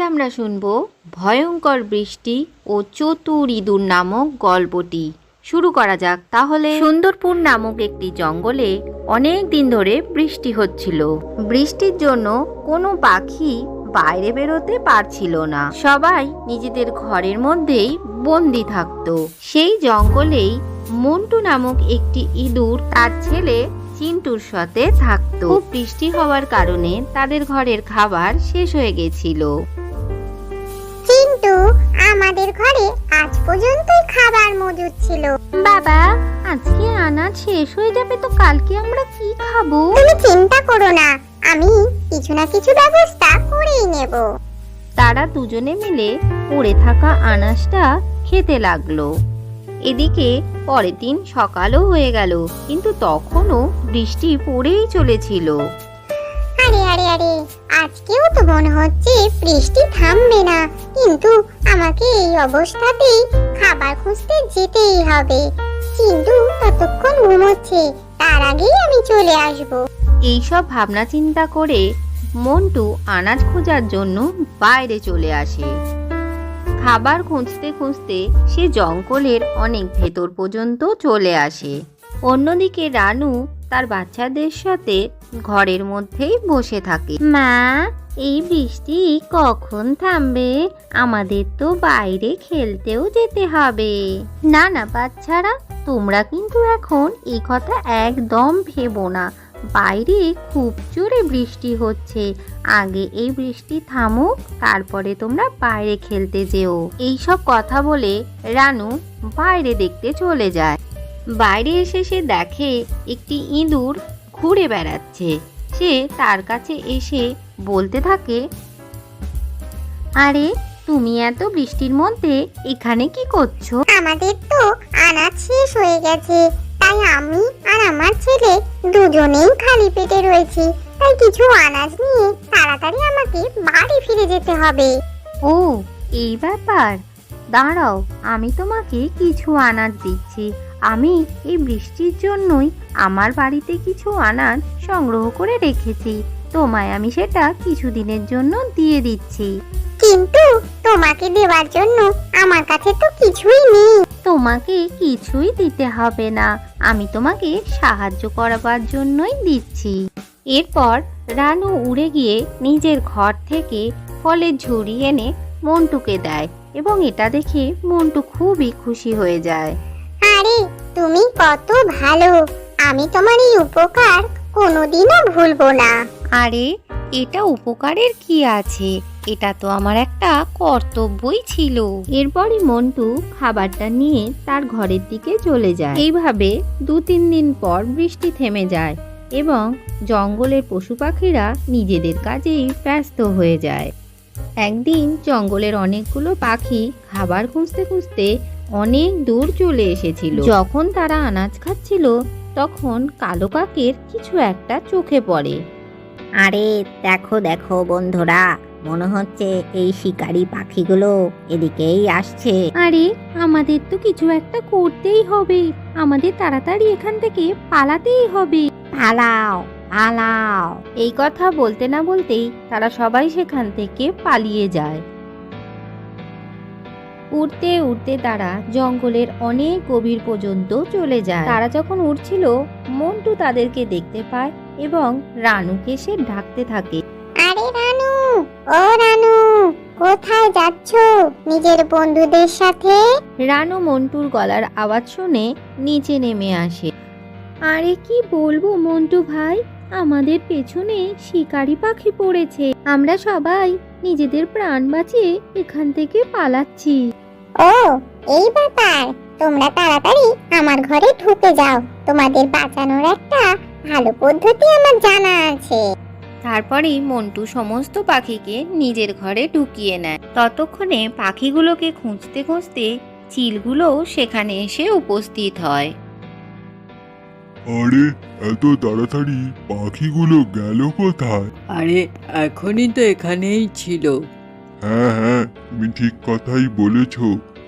আমরা শুনব ভয়ঙ্কর বৃষ্টি ও চতুর ইঁদুর নামক গল্পটি। শুরু করা যাক তাহলে। সুন্দরপুর নামক একটি জঙ্গলে অনেক দিন ধরে বৃষ্টি হচ্ছিল। বৃষ্টির জন্য কোনো পাখি বাইরে বেরোতে পারছিল না। সবাই নিজেদের ঘরের মধ্যেই বন্দি থাকতো। সেই জঙ্গলেই মন্টু নামক একটি ইঁদুর তার ছেলে চিন্টুর সাথে থাকতো। বৃষ্টি হওয়ার কারণে তাদের ঘরের খাবার শেষ হয়ে গেছিল। আমাদের ঘরে আজ পর্যন্ত খাবার মজুদ ছিল। বাবা আজকে আনাজ শেষ হয়ে যাবে তো কালকে আমরা কি খাব? তুমি চিন্তা করো না আমি কিছু না কিছু ব্যবস্থা করেই নেব। তারা দুজনে মিলে পড়ে থাকা আনাজটা খেতে লাগল। এদিকে পরের দিন সকালও হয়ে গেল কিন্তু তখনও বৃষ্টি পড়েই চলেছিল। আরে আরে আরে আজকেও তো মনে হচ্ছে বৃষ্টি থামবে না কিন্তু আমাকে এই অবস্থাতেই খাবার খুঁজতে যেতেই হবে। কিন্তু ততক্ষণ ঘুমোচ্ছে, তার আগেই আমি চলে আসব। এইসব ভাবনা চিন্তা করে মন্টু আনাজ খোঁজার জন্য বাইরে চলে আসে। খাবার খুঁজতে খুঁজতে সে জঙ্গলের অনেক ভেতর পর্যন্ত চলে আসে। অন্যদিকে রানু তার বাচ্চাদের সাথে ঘরের মধ্যেই বসে থাকে। মা, এই বৃষ্টি কখন থামবে? আমাদের তো বাইরে খেলতেও যেতে হবে। না না, বাচ্চারা, তোমরা কিন্তু এখন এই কথা একদম ভেবো না। বাইরে খুব জোরে বৃষ্টি হচ্ছে। আগে এই বৃষ্টি থামুক, তারপরে তোমরা বাইরে খেলতে যেও। এইসব কথা বলে রানু বাইরে দেখতে চলে যায়। বাইরে এসে সে দেখে একটি ইঁদুর ঘুরে বেড়াচ্ছে। সে তার কাছে এসে বলতে থাকে আরে তুমি এত বৃষ্টির মধ্যে এখানে কি করছ? আমাদের তো আনাজ শেষ হয়ে গেছে। তাই আমি আর আমার ছেলে দুজনেই খালি পেটে রয়েছি। তাই কিছু আনাজ নিয়ে তাড়াতাড়ি আমাকে বাড়ি ফিরে যেতে হবে। ও এই ব্যাপার? দাঁড়াও আমি তোমাকে কিছু আনাজ দিচ্ছি। আমি এই বৃষ্টির জন্যই আমার বাড়িতে কিছু আনাজ সংগ্রহ করে রেখেছি। তোমায় আমি সেটা কিছুদিনের জন্য দিয়ে দিচ্ছি। কিন্তু তোমাকে দেওয়ার জন্য আমার কাছে তো কিছুই নেই। তোমাকে কিছুই দিতে হবে না। আমি তোমাকে সাহায্য করাবার জন্যই দিচ্ছি। এরপর রানু উড়ে গিয়ে নিজের ঘর থেকে ফলের ঝুড়ি এনে মন্টুকে দেয় এবং এটা দেখে মন্টু খুবই খুশি হয়ে যায়। আরে তুমি কত ভালো। আমি তোমার এই উপকার কোনোদিনও ভুলবো না। আরে এটা উপকারের কি আছে? এটা তো আমার একটা কর্তব্যই ছিল। এরপরই মন্টু খাবারটা নিয়ে তার ঘরের দিকে চলে যায়। এইভাবে দু তিন দিন পর বৃষ্টি থেমে যায় এবং জঙ্গলের পশু পাখিরা নিজেদের কাজেই ব্যস্ত হয়ে যায়। একদিন জঙ্গলের অনেকগুলো পাখি খাবার খুঁজতে খুঁজতে অনেক দূর চলে এসেছিল। যখন তারা আনাজ খাচ্ছিল তখন কালো কাকের কিছু একটা চোখে পড়ে। আরে দেখো দেখো বন্ধুরা মনে হচ্ছে এই শিকারী পাখিগুলো এদিকেই আসছে। আরে আমাদের তো কিছু একটা করতেই হবে। আমাদের তাড়াতাড়ি এখান থেকে পালাতেই হবে। পালাও পালাও। এই কথা বলতে না বলতেই তারা সবাই সেখান থেকে পালিয়ে যায়। উড়তে উড়তে তারা জঙ্গলের অনেক গভীর পর্যন্ত চলে যায়। তারা যখন উড়ছিল মন্টু তাদেরকে দেখতে পায় এবং রানুকে সে ডাকতে থাকে। আরে রানু ও রানু কোথায় যাচ্ছ নিজের বন্ধুদের সাথে? রানু মন্টুর গলার আওয়াজ শুনে নিচে নেমে আসে। আরে কি বলব মন্টু ভাই? আমাদের পেছনে শিকারি পাখি পড়েছে। আমরা সবাই নিজেদের প্রাণ বাঁচিয়ে এখান থেকে পালাচ্ছি। ও এই ব্যাপার। তোমরা তাড়াতাড়ি আমার ঘরে ঢুকে যাও। তোমাদের বাঁচানোর একটা ভালো পদ্ধতি আমার জানা আছে। তারপরেই মন্টু সমস্ত পাখিকে নিজের ঘরে ঢুকিয়ে নেয়। ততক্ষণে পাখিগুলোকে খুঁজতে খুঁজতে চিলগুলোও সেখানে এসে উপস্থিত হয়। আরে এত তাড়াতাড়ি পাখিগুলো গেল কোথায়? আরে এখনই তো এখানেই ছিল। হ্যাঁ হ্যাঁ তুমি ঠিক কথাই বলেছ।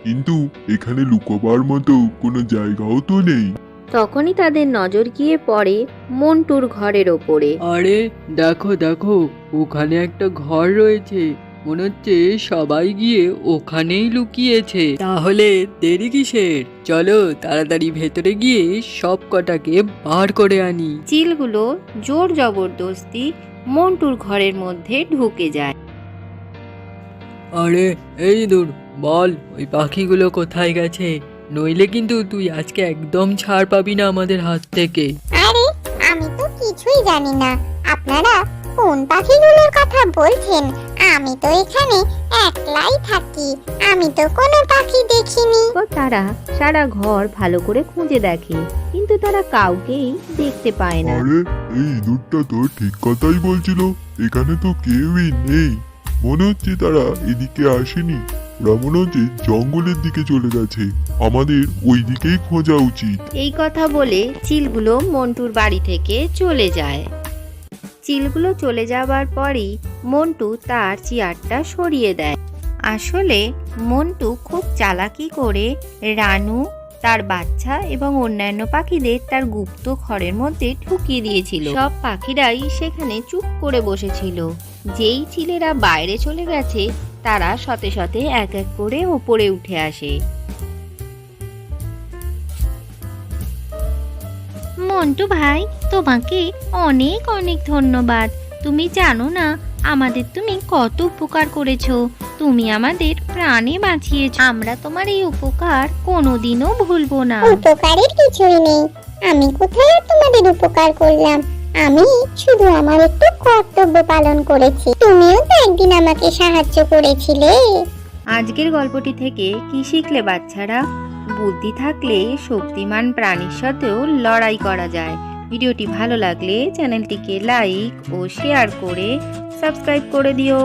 কিন্তু এখানে লুকোবার মতো কোনো জায়গাও তো নেই। তখনই তাদের নজর গিয়ে পড়ে মন্টুর ঘরের ওপরে। আরে দেখো দেখো ওখানে একটা ঘর রয়েছে। মনে হচ্ছে সবাই গিয়ে ওখানেই লুকিয়েছে। তাহলে দেরি কিসের? চলো তাড়াতাড়ি ভেতরে গিয়ে সব কটাকে বার করে আনি। চিলগুলো জোর জবরদস্তি মন্টুর ঘরের মধ্যে ঢুকে যায়। আরে এই দূর বল ওই পাখিগুলো কোথায় গেছে? নইলে কিন্তু তুই আজকে একদম ছাড় পাবি না আমাদের হাত থেকে। আরে আমি তো কিছুই জানি না। আপনারা কোন পাখিগুলোর কথা বলছেন? আমি তো এখানে একলাই থাকি আমি তো কোনো পাখি দেখিনি। তো তারা সারা ঘর ভালো করে খুঁজে দেখে কিন্তু তারা কাউকেই দেখতে পায় না। আরে এই ইঁদুরটা তো ঠিক কথাই বলছিল এখানে তো কেউই নেই। মনে হচ্ছে তারা এদিকে আসেনি। ওরা মনে হচ্ছে জঙ্গলের দিকে চলে গেছে। আমাদের ওই দিকেই খোঁজা উচিত। এই কথা বলে চিলগুলো মন্টুর বাড়ি থেকে চলে যায়। চিলগুলো চলে যাবার পরেই মন্টু তার চেয়ারটা সরিয়ে দেয়। আসলে মন্টু খুব চালাকি করে রানু, তার বাচ্চা এবং অন্যান্য পাখিদের তার গুপ্ত ঘরের মধ্যে ঢুকিয়ে দিয়েছিল। সব পাখিরাই সেখানে চুপ করে বসেছিল। যেই চিলেরা বাইরে চলে গেছে, তারা সতে সতে এক এক করে ওপরে উঠে আসে। মন্টু ভাই তোমাকে অনেক অনেক ধন্যবাদ। তুমি জানো না আমাদের তুমি কত উপকার করেছ। তুমি আমাদের প্রাণে বাঁচিয়েছো। আমরা তোমার এই উপকার কোনোদিনও ভুলবো না। উপকারের কিছুই নেই। আমি কোথায় আর তোমাদের উপকার করলাম? আমি শুধু আমার একটু কর্তব্য পালন করেছি। তুমিও তো একদিন আমাকে সাহায্য করেছিলে। আজকের গল্পটি থেকে কি শিখলে বাচ্চারা? বুদ্ধি থাকলে শক্তিমান প্রাণীর সাথেও লড়াই করা যায়। ভিডিওটি ভালো লাগলে চ্যানেলটিকে লাইক ও শেয়ার করে সাবস্ক্রাইব করে দিও।